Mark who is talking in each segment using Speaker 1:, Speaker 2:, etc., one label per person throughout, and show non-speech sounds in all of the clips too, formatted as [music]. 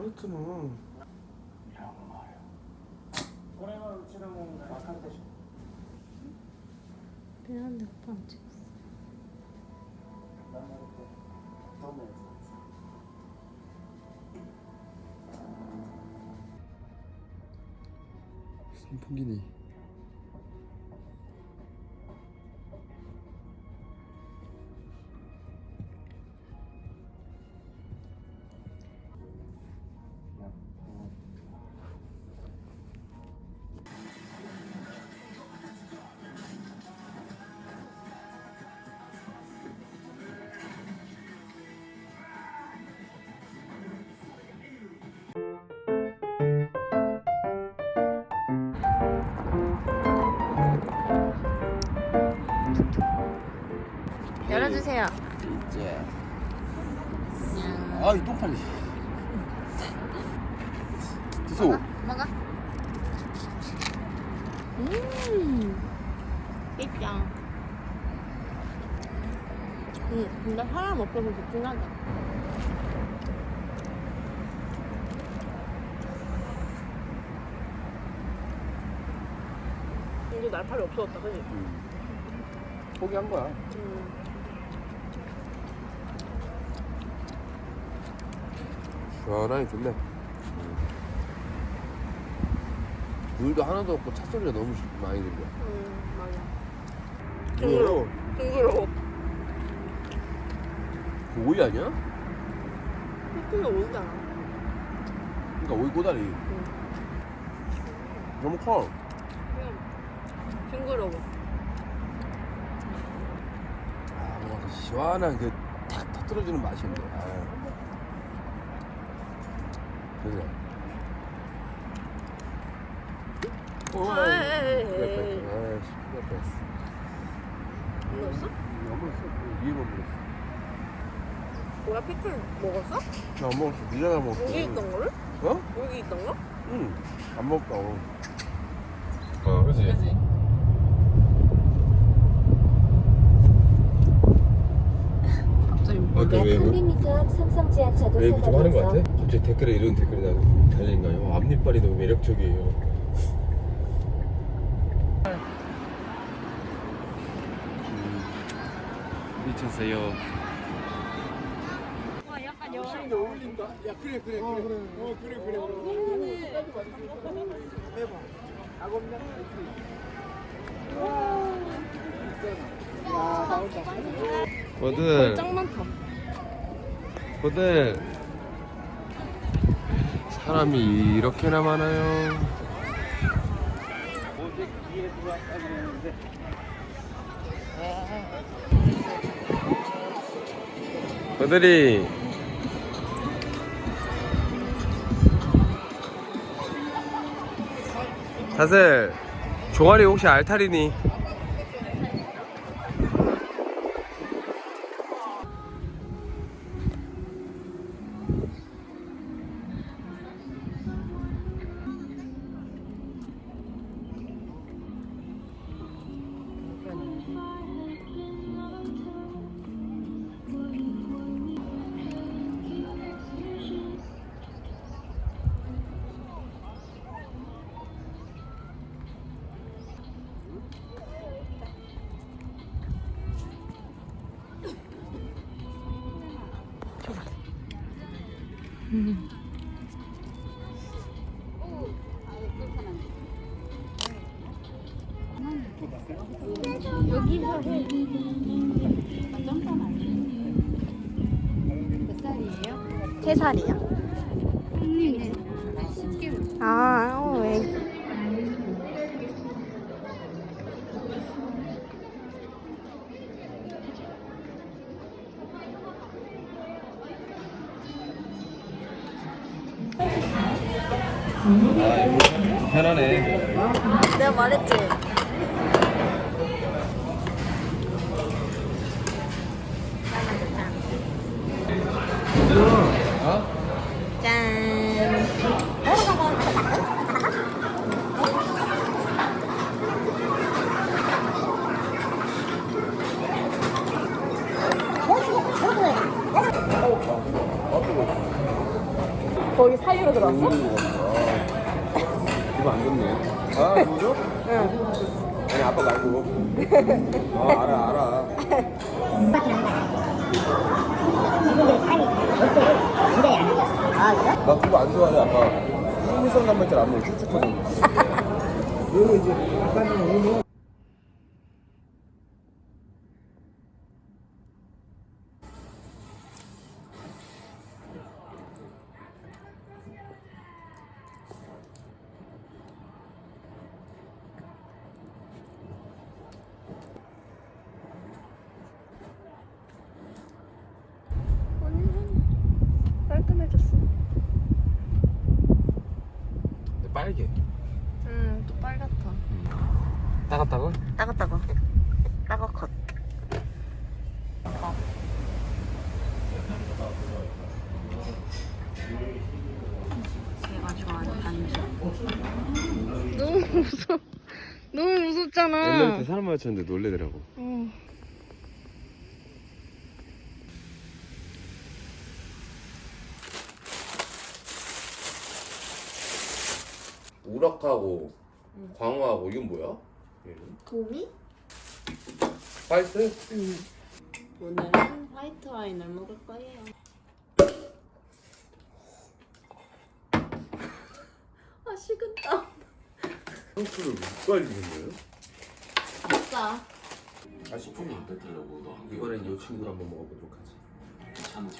Speaker 1: 아무튼은.
Speaker 2: 선풍기네.
Speaker 3: 열어주세요.
Speaker 2: 이제 아이 똥파리 드소
Speaker 3: 먹어. 음. 맛있다. 음, 근데 사람 없어서 좋긴 하다. 이제 날파리 없어졌다, 그지?
Speaker 2: 포기한 거야
Speaker 3: 음.
Speaker 2: 시원하게 좋네 물도 하나도 없고 차 소리가 너무 많이 들려
Speaker 3: 음, 맞아.
Speaker 2: 징그러워
Speaker 3: 징그러워.
Speaker 2: 그 오이 아니야?
Speaker 3: 피클이 오잖아.
Speaker 2: 그러니까 오이 꼬다리
Speaker 3: 응.
Speaker 2: 너무 커
Speaker 3: 그냥 징그러워.
Speaker 2: 아, 뭔가 그 시원한 그 탁 터뜨려주는 맛인데. 아. 그래. 오,
Speaker 3: 아, 에이,
Speaker 2: 그래,
Speaker 3: 에이.
Speaker 2: 그래. 아이씨, 큰일 뻔했어.
Speaker 3: 먹었어?
Speaker 2: 안 먹었어. 그 위에만 먹었어.
Speaker 3: 뭐야 피클 먹었어?
Speaker 2: 나안 먹었어. 니가 먹었어.
Speaker 3: 여기 있던 거를?
Speaker 2: 어?
Speaker 3: 여기 있던 거?
Speaker 2: 응. 안 먹었다. 어, 그지?
Speaker 3: 그지. [laughs] 갑자기
Speaker 2: 어, 그 왜, 왜,
Speaker 4: 300m 앞 삼성 지하차도
Speaker 2: 왜 이거 좀 하는 거
Speaker 4: 사거리에서
Speaker 2: 같아? 갑자기 댓글에 이런 댓글이 나- 달리는가요? 앞니빨이 너무 매력적이에요.
Speaker 5: 미쳤어요.
Speaker 3: 와 약간 여행
Speaker 2: 어울린다. 야 그래 그래 그래. 어 그래 그래 그래. 해봐. 악없냐?
Speaker 5: 뭐들,
Speaker 3: 짱 많다
Speaker 5: 뭐들. 사람이 이렇게나 많아요. 뭐들이 사슬 종아리 혹시 알타리니?
Speaker 3: 여기서 해세 살이야
Speaker 5: 편하네.
Speaker 3: 내가 말했지.
Speaker 5: 어?
Speaker 3: 짠. 거기 살려 왔어?
Speaker 2: 이거 안 좋네. 아, 뭐죠? 응. 아니, 아빠 말고. 어, 알아, 알아. 나 그거 안 좋아해, 아빠. 홍미성 단백질 안 먹어, 축축하잖아.
Speaker 6: 그리고 이제 아까는 오늘
Speaker 3: 깔끔해졌어.
Speaker 2: 근데 빨개.
Speaker 3: 응, 또 빨갛다.
Speaker 2: 따갑다고?
Speaker 3: 따갑다고. 따가 컷. 제가 좋아하는 반죽. 너무 무서워. 너무 무섭잖아.
Speaker 2: 엘리베이터 사람 마주쳤는데 놀래더라고.
Speaker 3: 응.
Speaker 2: 우럭하고 광어하고 이건 뭐야? 얘는?
Speaker 3: 도미?
Speaker 2: 화이트?
Speaker 3: 오늘은 화이트 와인을 먹을 거예요. [laughs] 아 식은땀.
Speaker 2: 향수를 누가 주는 거예요?
Speaker 3: 아싸.
Speaker 2: 아 식품이 어땠더라고 너 이번엔 이 친구를 한번 먹어보도록 하지 참좋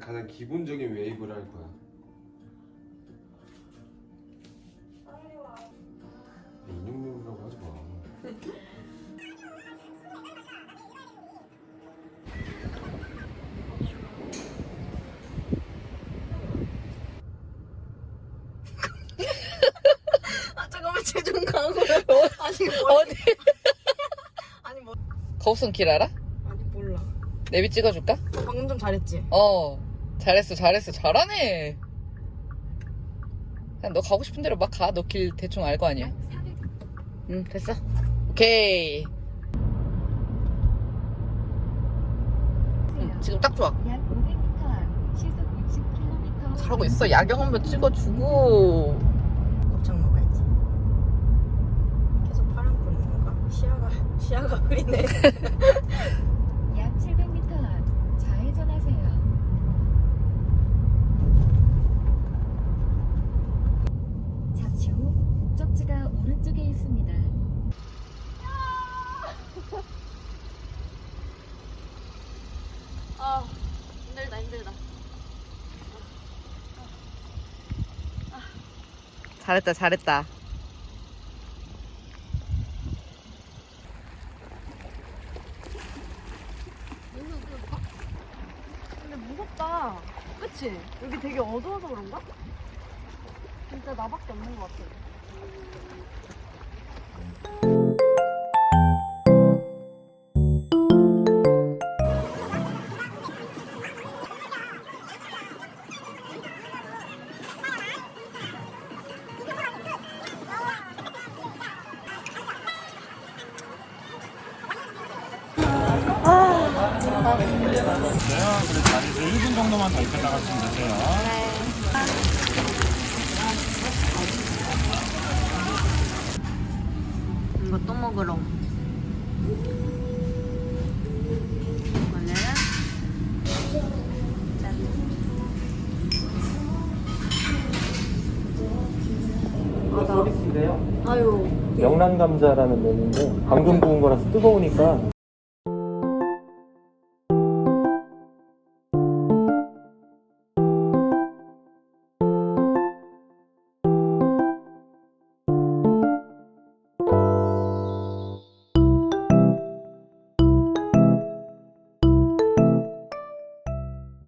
Speaker 2: 가장 기본적인 웨이브를 할 거야. 인형 웨이브라고 하지 마 [laughs]
Speaker 3: 아 체중 강으로. [laughs] 아니 뭐?
Speaker 7: 어디? [laughs]
Speaker 3: 아니 뭐?
Speaker 7: 거북선 길 알아?
Speaker 3: 아니 몰라.
Speaker 7: 내비 찍어줄까?
Speaker 3: 방금 좀 잘했지.
Speaker 7: 어 잘했어 잘했어 잘하네 그냥 너 가고 싶은 대로 막 가 너 길 대충 알 거 아니야 응 됐어 오케이 응, 지금 딱 좋아
Speaker 4: 약 500m 앞 시속 60km
Speaker 7: 잘하고 있어 야경 한번 찍어주고
Speaker 3: 곱창 먹어야지. 계속 파란 불 있는 건가? 시야가 시야가 흐리네. [laughs]
Speaker 4: 약 700m 앞 좌회전하세요. 잠시 후 목적지가 오른쪽에 있습니다.
Speaker 3: 아 힘들다 힘들다.
Speaker 7: 잘했다 잘했다
Speaker 3: 근데 무섭다. 그치? 여기 되게 어두워서 그런가? 진짜 나밖에 없는 것 같아.
Speaker 1: 그래서 자리에서 1분 정도만 더 있다 가시면 되세요.
Speaker 3: 이거 또 먹으러. 오늘은 짠.
Speaker 1: 서비스인데요.
Speaker 3: 아유.
Speaker 1: 명란 감자라는 메뉴인데 방금 구운 거라서 뜨거우니까